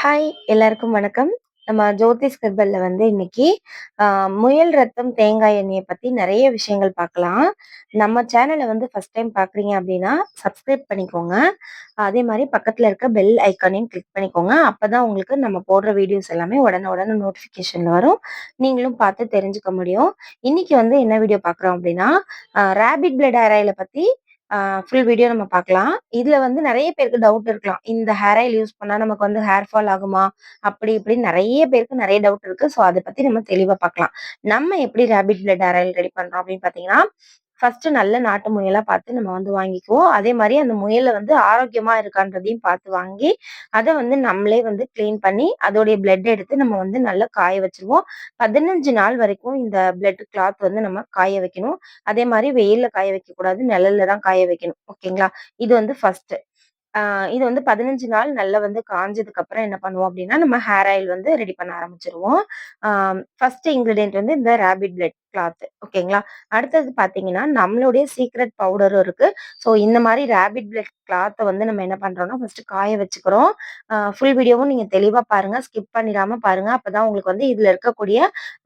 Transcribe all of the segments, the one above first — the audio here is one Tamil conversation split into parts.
ஹாய் எல்லாருக்கும் வணக்கம். நம்ம ஜோதிஷ் கர்பல்ல வந்து இன்னைக்கு முயல் ரத்தம் தேங்காய் எண்ணெயை பத்தி நிறைய விஷயங்கள் பார்க்கலாம். நம்ம சேனலை வந்து ஃபர்ஸ்ட் டைம் பார்க்குறீங்க அப்படின்னா, சப்ஸ்கிரைப் பண்ணிக்கோங்க. அதே மாதிரி பக்கத்துல இருக்க பெல் ஐக்கானையும் கிளிக் பண்ணிக்கோங்க. அப்பதான் உங்களுக்கு நம்ம போடுற வீடியோஸ் எல்லாமே உடனே உடனே நோட்டிபிகேஷன்ல வரும். நீங்களும் பார்த்து தெரிஞ்சுக்க முடியும். இன்னைக்கு வந்து என்ன வீடியோ பாக்குறோம் அப்படின்னா, ரேபிட் ராபிட் பிளட் ஹேர் பத்தி ஃபுல் வீடியோ நம்ம பார்க்கலாம். இதுல வந்து நிறைய பேருக்கு டவுட் இருக்கலாம். இந்த ஹேர் ஆயில் யூஸ் பண்ணா நமக்கு வந்து ஹேர் ஃபால் ஆகுமா? அப்படி இப்படி நிறைய பேருக்கு நிறைய டவுட் இருக்கு. ஸோ அத பத்தி நம்ம தெளிவா பார்க்கலாம். நம்ம எப்படி rabbit blood hair oil ready பண்றோம் அப்படின்னு பார்த்தீங்கன்னா, ஃபர்ஸ்ட்டு நல்ல நாட்டு முயலா பார்த்து நம்ம வந்து வாங்கிக்குவோம். அதே மாதிரி அந்த முயலை வந்து ஆரோக்கியமா இருக்கான்றதையும் பார்த்து வாங்கி, அதை வந்து நம்மளே வந்து கிளீன் பண்ணி, அதோடைய பிளட் எடுத்து நம்ம வந்து நல்லா காய வச்சிருவோம் பதினஞ்சு நாள் வரைக்கும் இந்த பிளட் கிளாத் வந்து நம்ம காய வைக்கணும். அதே மாதிரி வெயில்ல காய வைக்கக்கூடாது. நிழல்ல தான் காய வைக்கணும். ஓகேங்களா? இது வந்து ஃபர்ஸ்ட்டு. ஆ இது வந்து 15 நாள் நல்லா வந்து காஞ்சதுக்கு அப்புறம் என்ன பண்ணுவோம் அப்படின்னா, நம்ம ஹேர் ஆயில் வந்து ரெடி பண்ண ஆரம்பிச்சுருவோம். ஆ ஃபர்ஸ்ட் இன்கிரீடியன்ட் வந்து இந்த ரேபிட் பிளட் கிளாத் ஓகேங்களா? அடுத்தது பார்த்தீங்கன்னா, நம்மளுடைய சீக்ரெட் பவுடரும் இருக்கு. ஸோ இந்த மாரி ரேபிட் பிளட் கிளாத்த வந்து நம்ம என்ன பண்றோம்னா, ஃபர்ஸ்ட்டு காய வச்சுக்கிறோம். ஆ ஃபுல் வீடியோவும் நீங்க தெளிவா பாருங்க. ஸ்கிப் பண்ணிடாம பாருங்க. அப்பதான் உங்களுக்கு வந்து இதுல இருக்கக்கூடிய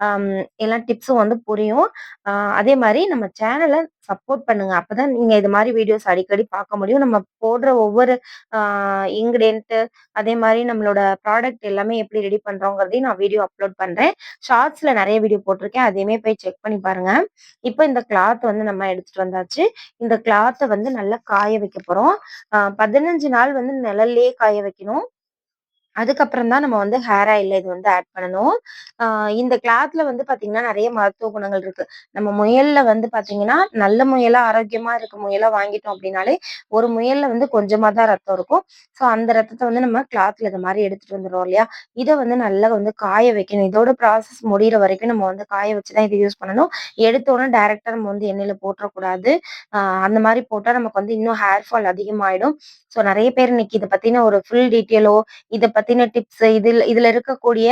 அம் எல்லா டிப்ஸும் வந்து புரியும். ஆ அதே மாரி நம்ம சேனல சப்போர்ட் பண்ணுங்க. அப்பதான் நீங்க இது மாரி வீடியோஸ் அடிக்கடி பார்க்க முடியும். நம்ம போடுற ஒவ்வொரு ஆ இன்கிரியன்ட் அதே மாரி நம்மளோட ப்ராடக்ட் எல்லாமே எப்படி ரெடி பண்றோங்கிறதையும் நான் வீடியோ அப்லோட் பண்றேன். ஷார்ட்ஸ்ல நெறைய வீடியோ போட்டிருக்கேன். அதையுமே போய் செக் பண்ணி பாருங்க. இப்ப இந்த கிளாத் வந்து நம்ம எடுத்துட்டு வந்தாச்சு. இந்த கிளாத்த வந்து நல்லா காய வைக்க போறோம். பதினஞ்சு 15 நாள் வந்து நிழல்லயே காய வைக்கணும். அதுக்கப்புறம் தான் நம்ம வந்து ஹேர் ஆயில்ல இது வந்து ஆட் பண்ணணும். இந்த கிளாத்ல வந்து பார்த்தீங்கன்னா, நிறைய மருத்துவ குணங்கள் இருக்கு. நம்ம முயல்ல வந்து பார்த்தீங்கன்னா, நல்ல முயலா, ஆரோக்கியமா இருக்க முயலா வாங்கிட்டோம் அப்படின்னாலே, ஒரு முயல்ல வந்து கொஞ்சமா தான் ரத்தம் இருக்கும். ஸோ அந்த ரத்தத்தை வந்து நம்ம கிளாத்ல இந்த மாதிரி எடுத்துட்டு வந்துடுறோம் இல்லையா? இதை வந்து நல்லா வந்து காய வைக்கணும். இதோட ப்ராசஸ் முடிகிற வரைக்கும் நம்ம வந்து காய வச்சு தான் யூஸ் பண்ணணும். எடுத்தோடனே டைரக்டா நம்ம வந்து எண்ணெயில போட்டுறக்கூடாது. அந்த மாதிரி போட்டா நமக்கு வந்து இன்னும் ஹேர் ஃபால் அதிகமாயிடும். ஸோ நிறைய பேர் இன்னைக்கு இதை பத்தின ஒரு ஃபுல் டீட்டெயிலோ, இதை பத்தின டிப்ஸ் இதில் இதுல இருக்கக்கூடிய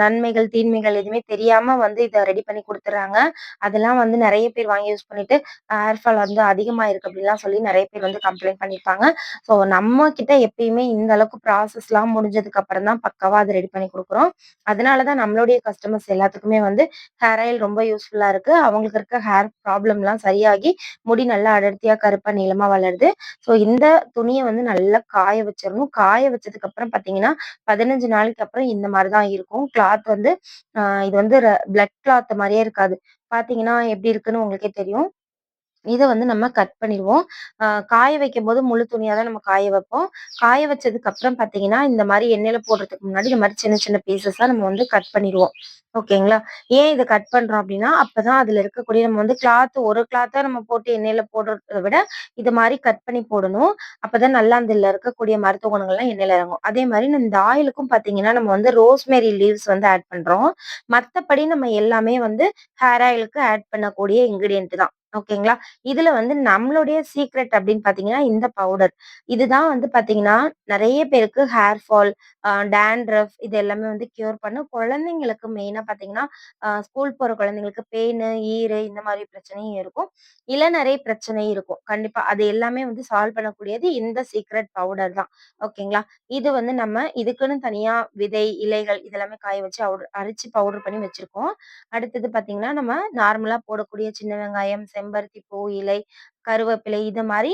நன்மைகள், தீமைகள் எதுவுமே தெரியாம வந்து இதை ரெடி பண்ணி கொடுத்துட்றாங்க அதெல்லாம் வந்து நிறைய பேர் வாங்கி யூஸ் பண்ணிட்டு, ஹேர் ஃபால் வந்து அதிகமாயிருக்கு அப்படின்லாம் சொல்லி நிறைய பேர் வந்து கம்ப்ளைண்ட் பண்ணியிருப்பாங்க. ஸோ நம்ம கிட்ட எப்பயுமே இந்த அளவுக்கு ப்ராசஸ்லாம் முடிஞ்சதுக்கு அப்புறம் தான் பக்காவா அதை ரெடி பண்ணி கொடுக்குறோம் அதனால தான் நம்மளுடைய கஸ்டமர்ஸ் எல்லாத்துக்குமே வந்து ஹேர் ஆயில் ரொம்ப யூஸ்ஃபுல்லா இருக்கு. அவங்களுக்கு இருக்க ஹேர் ப்ராப்ளம்லாம் சரியாகி, முடி நல்லா அடர்த்தியா, கருப்பா, நீளமா வளருது. ஸோ இந்த துணியை வந்து நல்லா காய வச்சிடணும் காய வச்சதுக்கு அப்புறம் பார்த்தீங்கன்னா, 15 நாளைக்கு அப்புறம் இந்த மாதிரி தான் இருக்கும். கிளாத் வந்து இது வந்து பிளட் கிளாத் மாதிரியே இருக்காது. பார்த்தீங்கன்னா எப்படி இருக்குன்னு உங்களுக்கே தெரியும். இதை வந்து நம்ம கட் பண்ணிடுவோம் காய வைக்கும் போது முழு துணியாக தான் நம்ம காய வைப்போம். காய வச்சதுக்கு அப்புறம் பார்த்தீங்கன்னா, இந்த மாதிரி எண்ணெயில் போடுறதுக்கு முன்னாடி இந்த மாதிரி சின்ன சின்ன பீசஸாக நம்ம வந்து கட் பண்ணிருவோம். ஓகேங்களா? ஏன் இதை கட் பண்றோம் அப்போ அப்பதான் அதுல இருக்கக்கூடிய நம்ம வந்து கிளாத் ஒரு கிளாத்தா நம்ம போட்டு எண்ணெயில் போடுறத விட, இது மாதிரி கட் பண்ணி போடணும். அப்பதான் நல்லா அந்த இருக்கக்கூடிய மருத்துவ குணங்கள்லாம் எண்ணெயில் இறங்கும். அதே மாதிரி இந்த ஆயிலுக்கும் பார்த்தீங்கன்னா, நம்ம வந்து ரோஸ்மேரி லீவ்ஸ் வந்து ஆட் பண்றோம். மத்தபடி நம்ம எல்லாமே வந்து ஹேர் ஆயிலுக்கு ஆட் பண்ணக்கூடிய இன்க்ரீடியன்ட் தான். ஓகேங்களா? இதுல வந்து நம்மளுடைய சீக்ரெட் அப்படின்னு பாத்தீங்கன்னா இந்த பவுடர். இதுதான் வந்து பாத்தீங்கன்னா நிறைய பேருக்கு ஹேர் ஃபால், டேண்ட்ரஃப் இது எல்லாமே வந்து கியூர் பண்ணும். குழந்தைங்களுக்கு மெயினா பாத்தீங்கன்னா ஸ்கூல் போற குழந்தைங்களுக்கு பேனு, ஈறு இந்த மாதிரி பிரச்சனையும் இருக்கும். இளநரை பிரச்சனை இருக்கும். கண்டிப்பா. அது எல்லாமே வந்து சால்வ் பண்ணக்கூடியது இந்த சீக்ரெட் பவுடர் தான். ஓகேங்களா? இது வந்து நம்ம இதுக்குன்னு தனியா விதை, இலைகள் இதெல்லாமே காய வச்சு அவுட் அரைச்சு பவுடர் பண்ணி வச்சிருக்கோம். அடுத்தது பாத்தீங்கன்னா நம்ம நார்மலா போடக்கூடிய சின்ன வெங்காயம், செம்பருத்தி பூ இலை, கருவேப்பிலை இது மாதிரி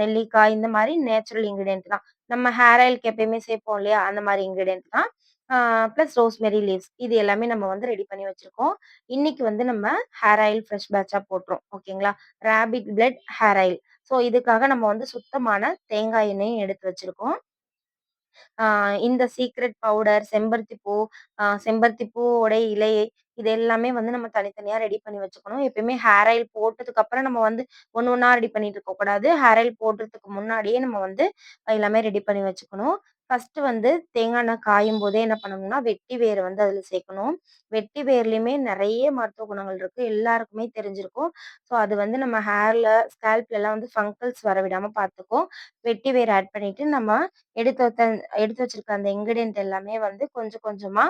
நெல்லிக்காய் இந்த மாதிரி நேச்சுரல் இன்க்ரீடியன்ட் தான். நம்ம ஹேர் ஆயிலுக்கு எப்பயுமே சேர்ப்போம் இல்லையா? அந்த மாதிரி இன்க்ரீடியன்ட் தான். ப்ளஸ் ரோஸ்மெரி லீவ்ஸ் இது எல்லாமே நம்ம வந்து ரெடி பண்ணி வச்சிருக்கோம். இன்னைக்கு வந்து நம்ம ஹேர் ஆயில் ஃப்ரெஷ் பேட்சாக போட்டுரும் ஓகேங்களா? Rabbit blood hair oil. So இதுக்காக நம்ம வந்து சுத்தமான தேங்காய் எண்ணெயும் எடுத்து வச்சிருக்கோம். இந்த சீக்ரெட் பவுடர், செம்பருத்தி பூ, செம்பருத்தி பூவோட இலை, இது எல்லாமே வந்து நம்ம தனித்தனியா ரெடி பண்ணி வச்சுக்கணும். எப்பயுமே ஹேர் ஆயில் போட்டதுக்கு அப்புறம் நம்ம வந்து ஒண்ணு ஒண்ணா ரெடி பண்ணிட்டு இருக்கக்கூடாது. ஹேர் ஆயில் போடுறதுக்கு முன்னாடியே நம்ம வந்து எல்லாமே ரெடி பண்ணி வச்சுக்கணும். ஃபர்ஸ்ட்டு வந்து தேங்காய் எண்ணெய் காயும்போதே என்ன பண்ணணும்னா, வெட்டி வேர் வந்து அதில சேர்க்கணும். வெட்டி வேர்லயுமே நெறைய மருத்துவ குணங்கள் இருக்கு. எல்லாருக்குமே தெரிஞ்சிருக்கும். ஸோ அது வந்து நம்ம ஹேர்ல, ஸ்கேல்ப்லலாம் வந்து ஃபங்கல்ஸ் வர விடாம பார்த்துக்கும். வெட்டி வேர் ஆட் பண்ணிட்டு நம்ம எடுத்து வத்த எடுத்து வச்சிருக்க அந்த இன்கிரியன்ட் எல்லாமே வந்து கொஞ்சம் கொஞ்சமா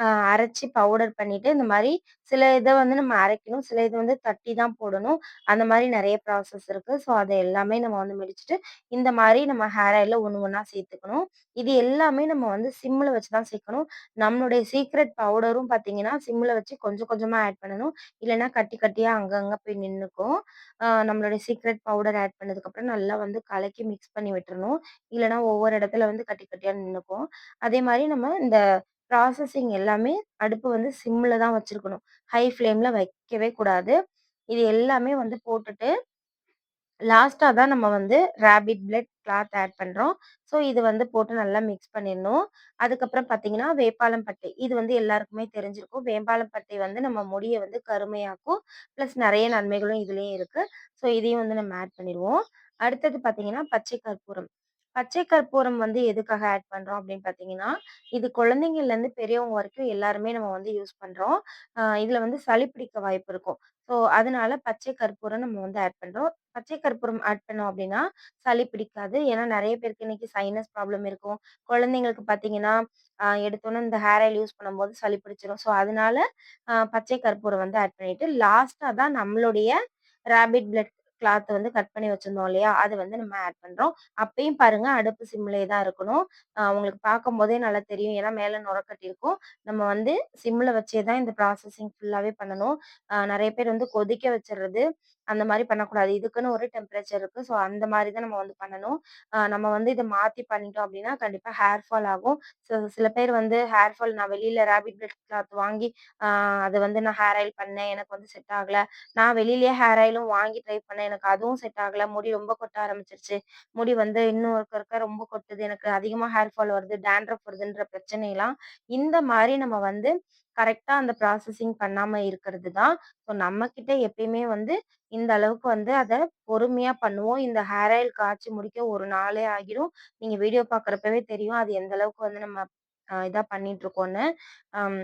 அ அரைச்சு பவுடர் பண்ணிட்டு, இந்த மாரி சில இத வந்து நம்ம அரைக்கணும். சில இது வந்து தட்டி தான் போடணும். அந்த மாரி நெறைய ப்ராசஸ் இருக்கு. ஸோ, அதை எல்லாமே நம்ம வந்து முடிச்சுட்டு, இந்த மாரி நம்ம ஹேர் ஆயில்ல ஒண்ணு ஒண்ணா சேர்த்துக்கணும். இது எல்லாமே நம்ம வந்து சிம்ல வச்சு தான் சேர்க்கணும். நம்மளுடைய சீக்ரெட் பவுடரும் பார்த்தீங்கன்னா, சிம்ல வச்சு கொஞ்சம் கொஞ்சமா ஆட் பண்ணணும். இல்லன்னா கட்டி கட்டியா அங்கங்க போய் நின்னுக்கும். அ நம்மளுடைய சீக்ரெட் பவுடர் ஆட் பண்ணதுக்கப்புறம் நல்லா வந்து கலக்கி மிக்ஸ் பண்ணி விட்டுறணும். இல்லன்னா ஒவ்வொரு இடத்துல வந்து கட்டி கட்டியா நின்னுக்கும். அதே மாரி நம்ம இந்த ப்ராசஸிங் எல்லாமே அடுப்பு வந்து சிம்மில் தான் வச்சுருக்கணும் ஹை ஃப்ளேமில் வைக்கவே கூடாது. இது எல்லாமே வந்து போட்டுட்டு லாஸ்ட்டாக தான் நம்ம வந்து ரேபிட் பிளட் கிளாத் ஆட் பண்ணுறோம் ஸோ இது வந்து போட்டு நல்லா மிக்ஸ் பண்ணிடணும். அதுக்கப்புறம் பார்த்தீங்கன்னா, வேப்பாளம் பட்டை. இது வந்து எல்லாருக்குமே தெரிஞ்சிருக்கும். வேப்பாளம் பட்டை வந்து நம்ம முடியை வந்து கருமையாக்கும். ப்ளஸ் நிறைய நன்மைகளும் இதுலேயும் இருக்குது ஸோ இதையும் வந்து நம்ம ஆட் பண்ணிடுவோம் அடுத்தது பார்த்தீங்கன்னா, பச்சை கற்பூரம். பச்சை கற்பூரம் வந்து எதுக்காக ஆட் பண்றோம் அப்படின்னு பார்த்தீங்கன்னா, இது குழந்தைங்கள்லேருந்து பெரியவங்க வரைக்கும் எல்லாருமே நம்ம வந்து யூஸ் பண்றோம். அ இதுல வந்து சளி பிடிக்க வாய்ப்பு இருக்கும். ஸோ அதனால பச்சை கற்பூரம் நம்ம வந்து ஆட் பண்றோம். பச்சை கற்பூரம் ஆட் பண்ணோம் அப்படின்னா, சளி பிடிக்காது. ஏன்னா நெறைய பேருக்கு இன்னைக்கு சைனஸ் ப்ராப்ளம் இருக்கும். குழந்தைங்களுக்கு பார்த்தீங்கன்னா, அ எடுத்தோனே இந்த ஹேர் ஆயில் யூஸ் பண்ணும்போது சளி பிடிச்சிரும். ஸோ அதனால அ பச்சை கற்பூரம் வந்து ஆட் பண்ணிட்டு, லாஸ்ட்டா தான் நம்மளுடைய ராபிட் பிளட் கிளாத் வந்து கட் பண்ணி வச்சிருந்தோம் இல்லையா? அது வந்து நம்ம ஆட் பண்றோம். அப்பயும் பாருங்க அடுப்பு சிம்லயே தான் இருக்கணும். உங்களுக்கு பார்க்கும் போதே நல்லா தெரியும். ஏன்னா மேல நுரக்கட்டி இருக்கும் நம்ம வந்து சிம்ல வச்சே தான் இந்த ப்ராசஸிங் ஃபுல்லாவே பண்ணணும். நிறைய பேர் வந்து கொதிக்க வச்சிடுறது அந்த மாதிரி பண்ணக்கூடாது. இதுக்குன்னு ஒரு டெம்பரேச்சர் இருக்குது ஸோ அந்த மாதிரி தான் நம்ம வந்து பண்ணணும். நம்ம வந்து இதை மாற்றி பண்ணிட்டோம் அப்படின்னா கண்டிப்பாக ஹேர் ஃபால் ஆகும். ஸோ சில பேர் வந்து ஹேர் ஃபால் நான் வெளியில் ராபிட் பிளட் கிளாத் வாங்கி, அது வந்து நான் ஹேர் ஆயில் பண்ணேன். எனக்கு வந்து செட் ஆகல. நான் வெளியிலேயே ஹேர் ஆயிலும் வாங்கி ட்ரை பண்ணேன். எனக்கு அதுவும் செட் ஆகல. முடி ரொம்ப கொட்ட ஆரம்பிச்சிருச்சு முடி வந்து இன்னும் இருக்க இருக்க ரொம்ப கொட்டுது. எனக்கு அதிகமாக ஹேர் ஃபால் வருது. டேண்ட்ரஃப் வருதுன்ற பிரச்சனையெல்லாம் இந்த மாதிரி நம்ம வந்து கரெக்ட்டா அந்த ப்ராசஸிங் பண்ணாம இருக்கிறது தான். ஸோ நம்மகிட்ட எப்பயுமே வந்து இந்த அளவுக்கு வந்து அத பொறுமையா பண்ணுவோம். இந்த ஹேர் ஆயில் காய்ச்சி முடிக்க ஒரு நாளே ஆகிரும். நீங்க வீடியோ பார்க்குறப்பவே தெரியும். அது எந்த அளவுக்கு வந்து நம்ம அ இதா பண்ணிட்டுருக்கோம்ன்னு. அம்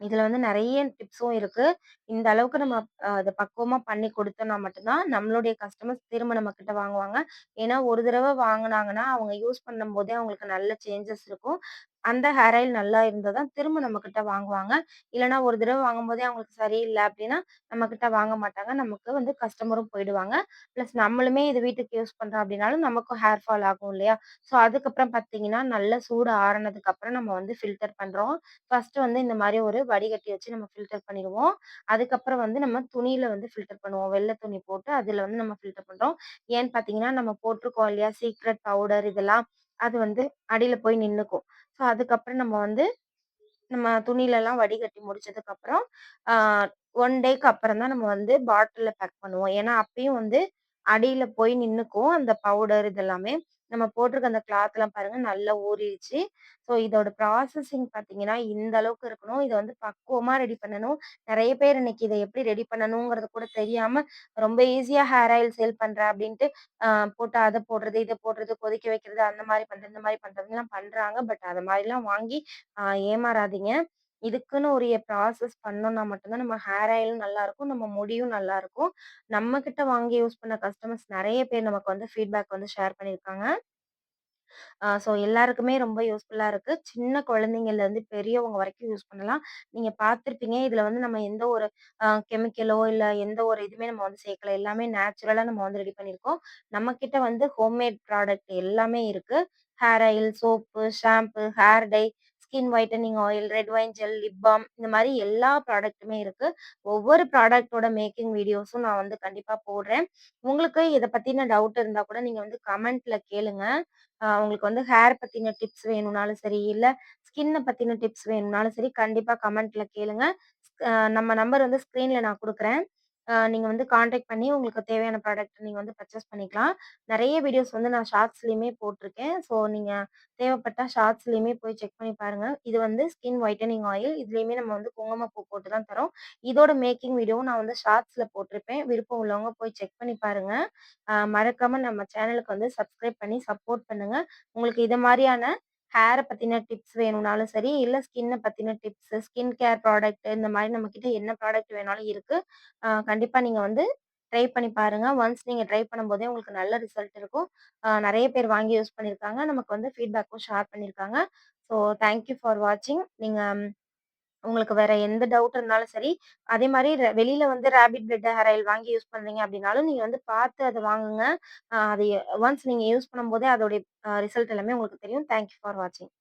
இதுல வந்து நெறைய டிப்ஸும் இருக்கு. இந்த அளவுக்கு நம்ம அ அத பக்குவமா பண்ணி குடுத்தோம்னா மட்டும் தான், நம்மளுடைய கஸ்டமர்ஸ் திரும்ப நம்மகிட்ட வாங்குவாங்க. ஏன்னா, ஒரு தடவ வாங்குனாங்கன்னா, அவங்க யூஸ் பண்ணும்போதே அவங்களுக்கு நல்ல சேஞ்சஸ் இருக்கும். அந்த ஹேர் ஆயில் நல்லா இருந்தா தான் திரும்ப நம்மக்கிட்ட வாங்குவாங்க. இல்லன்னா ஒரு தடவ வாங்கும்போதே அவங்களுக்கு சரியில்ல அப்டின்னா, நம்மகிட்ட வாங்க மாட்டாங்க. நமக்கு வந்து கஸ்டமரும் போயிடுவாங்க. ப்ளஸ் நம்மளுமே இது வீட்டுக்கு யூஸ் பண்றோம் அப்டின்னாலும், நமக்கும் ஹேர் ஃபால் ஆகும் இல்லையா? ஸோ அதுக்கப்புறம் பார்த்தீங்கன்னா, நல்ல சூடு ஆறுனதுக்கப்புறம் நம்ம வந்து ஃபில்டர் பண்றோம். ஃபர்ஸ்ட்டு வந்து இந்த மாரி ஒரு வடிகட்டி வச்சு நம்ம ஃபில்டர் பண்ணிடுவோம். அதுக்கப்புறம் வந்து நம்ம துணியில வந்து ஃபில்டர் பண்ணுவோம். வெள்ள துணி போட்டு அதுல வந்து நம்ம ஃபில்டர் பண்றோம். ஏன்னு பார்த்தீங்கன்னா, நம்ம போட்டுருக்கோம் இல்லையா? சீக்ரெட் பவுடர் இதெல்லாம், அது வந்து அடியில போய் நின்னுக்கும். ஸோ அதுக்கப்புறம் நம்ம வந்து நம்ம துணிலலாம் வடிகட்டி முடிச்சதுக்கப்புறம், ஒன் டேக்கு அப்புறம் தான் நம்ம வந்து பாட்டிலில் பேக் பண்ணுவோம். ஏன்னா, அப்பயும் வந்து அடியில போய் நின்னுக்கும். அந்த பவுடர் இதெல்லாமே. நம்ம போட்டிருக்க அந்த கிளாத்லாம் பாருங்க நல்லா ஊறிருச்சு. ஸோ இதோட ப்ராசஸிங் பார்த்தீங்கன்னா, இந்த அளவுக்கு இருக்கணும். இத வந்து பக்குவமா ரெடி பண்ணணும். நெறைய பேர் இன்னைக்கு இத எப்படி ரெடி பண்ணணுங்கிறது கூட தெரியாம, ரொம்ப ஈஸியா ஹேர் ஆயில் சேல் பண்றேன் அப்டின்ட்டு, அ போட்டு அத போடுறது, இத போடுறது, கொதிக்க வைக்கிறது, அந்த மாரி பண்றது, இந்த மாரி பண்றதுலாம் பண்றாங்க. பட் அது மாரிலாம் வாங்கி அ ஏமாறாதீங்க. இதுக்குன்னு உரிய ப்ராசஸ் பண்ணோம்னா மட்டும்தான் நம்ம ஹேர் ஆயிலும் நல்லாயிருக்கும் நம்ம முடியும் நல்லாயிருக்கும் நம்ம கிட்ட வாங்கி யூஸ் பண்ண கஸ்டமர்ஸ் நெறைய பேர் நமக்கு வந்து ஃபீட்பேக் வந்து ஷேர் பண்ணியிருக்காங்க. ஸோ எல்லாருக்குமே ரொம்ப யூஸ்ஃபுல்லா இருக்கு. சின்ன குழந்தைங்கள்லேருந்து பெரியவங்க வரைக்கும் யூஸ் பண்ணலாம். நீங்க பார்த்துருப்பீங்க. இதில் வந்து நம்ம எந்த ஒரு அ கெமிக்கலோ, இல்ல எந்த ஒரு இதுவுமே நம்ம வந்து சேர்க்கல. எல்லாமே நேச்சுரலா நம்ம வந்து ரெடி பண்ணியிருக்கோம். நம்ம கிட்ட வந்து ஹோம்மேட் ப்ராடக்ட் எல்லாமே இருக்கு. Hair oil, soap, shampoo, hair dye, skin whitening oil, red wine gel, lip balm இந்த மாதிரி எல்லா ப்ராடக்ட்டுமே இருக்கு. ஒவ்வொரு ப்ராடக்ட்டோட மேக்கிங் வீடியோஸும் நான் வந்து கண்டிப்பா போடுறேன். உங்களுக்கு இதை பத்தின டவுட் இருந்தா கூட நீங்க வந்து கமெண்ட்ல கேளுங்க. உங்களுக்கு வந்து ஹேர் பத்தின டிப்ஸ் வேணும்னாலும் சரி, இல்ல ஸ்கின்னை பத்தின டிப்ஸ் வேணும்னாலும் சரி, கண்டிப்பா கமெண்ட்ல கேளுங்க. நம்ம நம்பர் வந்து ஸ்க்ரீன்ல நான் கொடுக்குறேன் அ நீங்க வந்து கான்டாக்ட் பண்ணி உங்களுக்கு தேவையான ப்ராடக்ட் நீங்க வந்து பர்ச்சேஸ் பண்ணிக்கலாம். நெறைய வீடியோஸ் வந்து நான் ஷார்ட்ஸ்லயுமே போட்டிருக்கேன் ஸோ நீங்க தேவைப்பட்டா ஷார்ட்ஸ்லயுமே போய் செக் பண்ணி பாருங்க. இது வந்து ஸ்கின் வைட்டனிங் ஆயில். இதுலயுமே நம்ம வந்து குங்குமப்பூ போட்டு தான் தரோம். இதோட மேக்கிங் வீடியோவும் நான் வந்து ஷார்ட்ஸ்ல போட்டிருப்பேன். விருப்பம் உள்ளவங்க போய் செக் பண்ணி பாருங்க. அ மறக்காம நம்ம சேனலுக்கு வந்து சப்ஸ்கிரைப் பண்ணி சப்போர்ட் பண்ணுங்க. உங்களுக்கு இது மாரியான ஹேரை பத்தின டிப்ஸ் வேணும்னாலும் சரி, இல்ல ஸ்கின்ன பத்தின டிப்ஸ், ஸ்கின் கேர் ப்ராடக்ட் இந்த மாதிரி நம்மக்கிட்ட என்ன ப்ராடக்ட் வேணாலும் இருக்கு. கண்டிப்பாக கண்டிப்பா நீங்க வந்து ட்ரை பண்ணி பாருங்க. ஒன்ஸ் நீங்க ட்ரை பண்ணும்போதே உங்களுக்கு நல்ல ரிசல்ட் இருக்கும். நிறைய பேர் வாங்கி யூஸ் பண்ணியிருக்காங்க. நமக்கு வந்து ஃபீட்பேக்கும் ஷேர் பண்ணியிருக்காங்க. ஸோ தேங்க் யூ ஃபார் வாட்சிங். நீங்க உங்களுக்கு வேற எந்த டவுட் இருந்தாலும் சரி, அதே மாரி ரெ வெளியில வந்து ராபிட் பிளட் ஹேர் ஆயில் வாங்கி யூஸ் பண்றீங்க அப்படின்னாலும் நீங்க வந்து பார்த்து அத வாங்குங்க. அ அது ஒன்ஸ் நீங்க யூஸ் பண்ணும்போதே அதோடைய அ ரிசல்ட் எல்லாமே உங்களுக்கு தெரியும். தேங்க் யூ ஃபார் வாட்சிங்.